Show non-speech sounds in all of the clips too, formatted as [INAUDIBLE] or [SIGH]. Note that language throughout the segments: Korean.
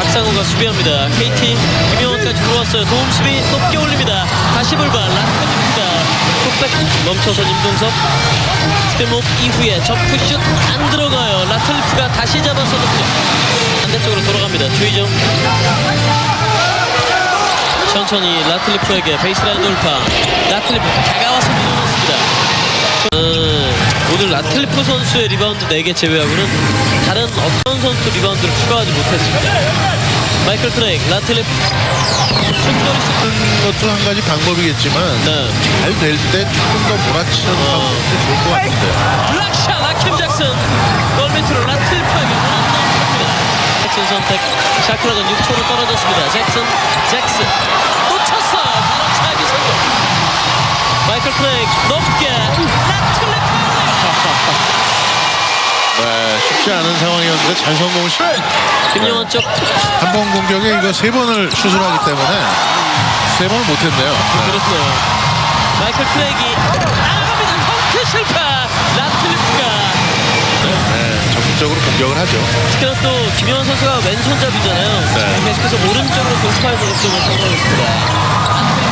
박상우가 수비합니다. KT 김영원까지 들어왔어요. 도움 수비 높게 올립니다. 다시 불발 라커입니다. 풋백 멈춰서 임동섭 스피목 이후에 점프슛 안 들어가요. 라틀리프가 다시 잡아서 반대쪽으로 돌아갑니다. 주의정 천천히 라틀리프에게 베이스라인 돌파 라틀리프 음, 오늘 라틀리프 선수의 리바운드 4개 제외하고는 다른 어떤 선수 리바운드를 추가하지 못했습니다. 마이클 크레이크 라틀리프 충돌이 것도 한 가지 방법이겠지만 네. 잘될 때 조금 더 몰아치는 방법도 좋을 것 같은데요. 블락샷 라킴 잭슨. 골 밑으로 라틀리프에게 잭슨 선택. 샤크라전 6초로 떨어졌습니다. 잭슨 잭슨 쉽지 않은 상황이었는데 잘 성공시. 김영원 쪽 한 번 공격에 이거 세 번을 수술하기 때문에 세 번을 못했네요. 네. 그렇네요. 마이클 크레이기 나갑니다. 덩크 실패. 라틀리프가 네, 적극적으로 공격을 하죠. 특히나 또 김영원 선수가 왼손잡이잖아요. 네. 계속해서 오른쪽으로 돌파해서 득점을 성공했습니다.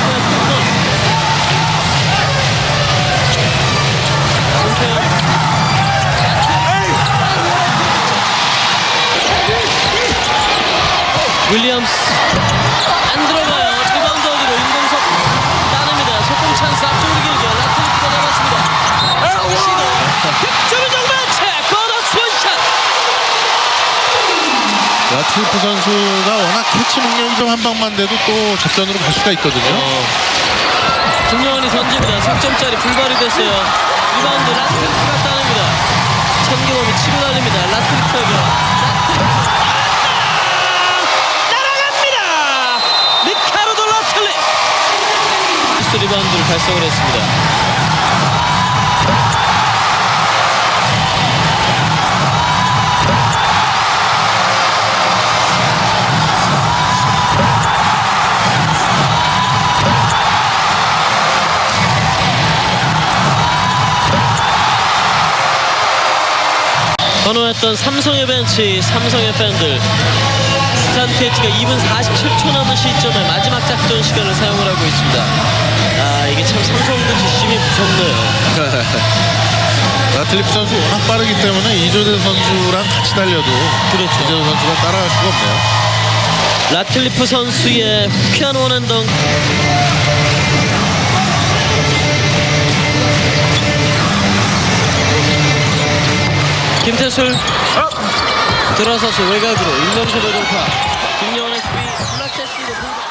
윌리엄스 안 들어가요. 리바운드 어디로 임동석 따냅니다. 속공 찬스 앞쪽으로 길게 라틀리프가 잡았습니다. 시도 득점이 정만채 버너스 원샷. 라틀프 선수가 워낙 캐치 능력이 좀 한 방만 돼도 또 접전으로 갈 수가 있거든요. 김영환이 던집니다. 3점짜리 불발이 됐어요. 리바운드 라틀리프가 따냅니다. 천기범이 치고 달립니다. 라틀리프에게 달성을 했습니다. 선호했던 삼성의 벤치, 삼성의 팬들. 부산 KT가 2분 47초 남은 시점에 마지막 작전 시간을 사용을 하고 있습니다. 아 이게 참 삼성도 뒷심이 무섭네요. [LAUGHS] 라틀리프 선수 워낙 빠르기 때문에 이조대 선수랑 같이 달려도 그렇죠. 이조대 선수가 따라갈 수가 없네요. 라틀리프 선수의 후쾌한 원앤덩. 김태술 들어서서 외곽으로 임명섭의 돌파 김영원의 수비 공격